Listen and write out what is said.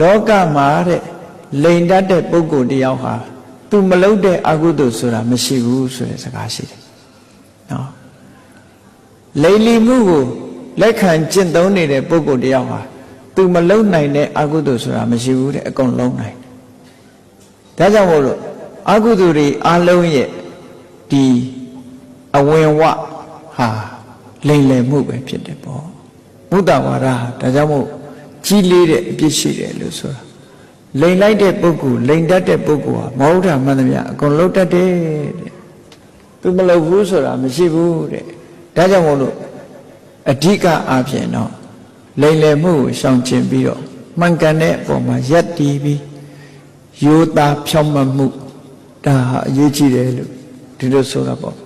လောကမှာတဲ့လိန်တတ်တဲ့ပုဂ္ဂိုလ်တယောက်ဟာသူမလုပ်တဲ့အကုသိုလ်ဆိုတာမရှိဘူးဆိုတဲ့စကားရှိတယ်နော်လိန်လီမှုကိုလက်ခံကျင့်သုံးနေတဲ့ပုဂ္ဂိုလ်တယောက်ဟာသူမလုပ်နိုင်တဲ့အကုသိုလ်ဆိုတာမရှိဘူးတဲ့အကုန်လုံးနိုင်တယ်ဒါကြောင့်မို့လို့အကုသိုလ်တွေအလုံးရဲ့ဒီအဝင်ဝဟာလိန်လည်မှုပဲဖြစ်တယ်ပေါ့ဘုဒ္ဓဝါဒဟာဒါကြောင့်မို့ ကြီးလေးတဲ့အပြစ်ရှိတယ်လို့ဆိုတာလိန်လိုက်တဲ့ပုဂ္ဂိုလ်လိန်တတ်တဲ့ပုဂ္ဂိုလ်ဟာမဟုတ်တာမှန်သမျှအကုန်လုံးတတ်တယ်တဲ့သူမလုပ်ဘူးဆိုတာမရှိဘူးတဲ့ဒါကြောင့်မို့လို့အဓိကအားဖြင့်တော့လိန်လည်မှုကိုရှောင်ကျဉ်ပြီးတော့မှန်ကန်တဲ့အပေါ်မှာယက်တီးပြီးယောသားဖြောင့်မတ်မှုဒါဟာအရေးကြီးတယ်လို့ဒီလိုဆိုတာပေါ့